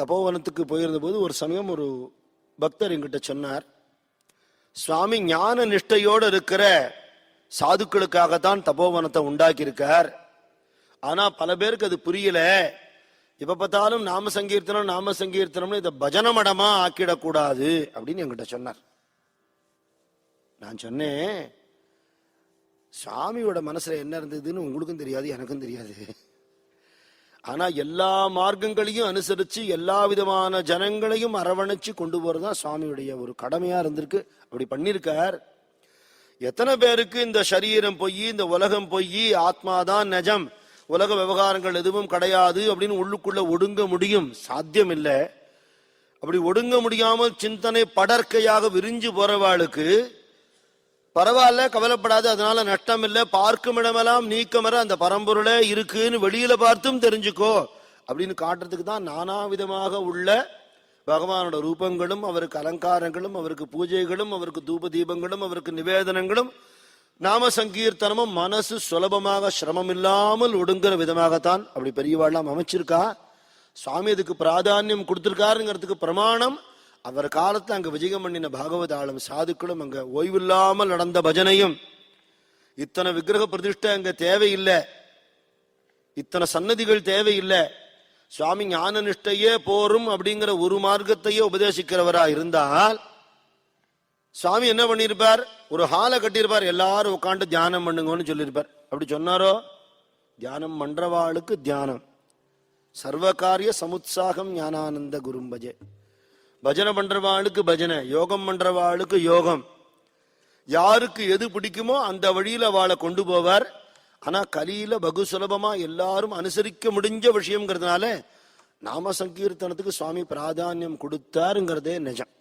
தபோவனத்துக்கு போயிருந்த போது ஒரு சமயம் ஒரு பக்தர் என்கிட்ட சொன்னார் சுவாமி ஞான நிஷ்டையோடு இருக்கிற சாதுக்களுக்காகத்தான் தபோவனத்தை உண்டாக்கியிருக்கார். ஆனால் பல பேருக்கு அது புரியல. எப்போ பார்த்தாலும் நாம சங்கீர்த்தனம் நாம சங்கீர்த்தனம்னு இதை பஜன மடமா ஆக்கிடக்கூடாது அப்படின்னு எங்கிட்ட சொன்னார். நான் சொன்னேன் சாமியோட மனசுல என்ன இருந்ததுன்னு உங்களுக்கும் தெரியாது எனக்கும் தெரியாது. ஆனா எல்லா மார்க்கங்களையும் அனுசரிச்சு எல்லா விதமான ஜனங்களையும் அரவணைச்சு கொண்டு போறதுதான் சுவாமியுடைய ஒரு கடமையா இருந்திருக்கு. அப்படி பண்ணிருக்கார் எத்தனை பேருக்கு இந்த சரீரம் பொய் இந்த உலகம் பொய் ஆத்மாதான் நிஜம் உலக விவகாரங்கள் எதுவும் கிடையாது அப்படின்னு உள்ளுக்குள்ள ஒடுங்க முடியும்? சாத்தியம் இல்லை அப்படி ஒடுங்க முடியாமல் சிந்தனை படற்கையாக விரிஞ்சு போறவாளுக்கு பரவாயில்ல கவலைப்படாது அதனால நஷ்டம் இல்லை. பார்க்கும் இடமெல்லாம் நீக்கமர அந்த பரம்பொருளே இருக்குன்னு வெளியில பார்த்தும் தெரிஞ்சுக்கோ. அப்படின்னு காட்டுறதுக்கு தான் நானா விதமாக உள்ள பகவானோட ரூபங்களும் அவருக்கு அலங்காரங்களும் அவருக்கு பூஜைகளும் அவருக்கு தூப தீபங்களும் அவருக்கு நிவேதனங்களும் நாம சங்கீர்த்தனமும் மனசு சுலபமாக சிரமம் இல்லாமல் ஒடுங்குற விதமாகத்தான் அப்படி பெரியவாள்லாம் அமைச்சிருக்கா. சுவாமி அதுக்கு பிராதானியம் கொடுத்துருக்காருங்கிறதுக்கு பிரமாணம். அவர் காலத்தில் அங்கே விஜயம் பண்ணின பாகவதாளும் சாதுக்களும் அங்க ஓய்வில்லாமல் நடந்த பஜனையும் இத்தனை விக்கிரக பிரதிஷ்டை அங்கே தேவையில்லை. இத்தனை சன்னதிகள் தேவையில்லை. சுவாமி ஞான நிஷ்டையே போரும் அப்படிங்கிற ஒரு மார்க்கத்தையே உபதேசிக்கிறவரா இருந்தால் சுவாமி என்ன பண்ணியிருப்பார் ஒரு ஹாலை கட்டியிருப்பார் எல்லாரும் உட்காந்து தியானம் பண்ணுங்கன்னு சொல்லியிருப்பார் அப்படி சொன்னாரோ? தியானம் பண்றவாளுக்கு தியானம். சர்வகாரிய சமுத்சாகம் ஞானானந்த குரும்பஜே. பஜனை பண்றவாளுக்கு பஜனை யோகம் பண்றவாளுக்கு யோகம். யாருக்கு எது பிடிக்குமோ அந்த வழியில வாழை கொண்டு போவார். ஆனா கலியில பகு சுலபமா எல்லாரும் அனுசரிக்க முடிஞ்ச விஷயம்ங்கிறதுனால நாம சங்கீர்த்தனத்துக்கு சுவாமி பிராதானியம் கொடுத்தாருங்கிறதே நிஜம்.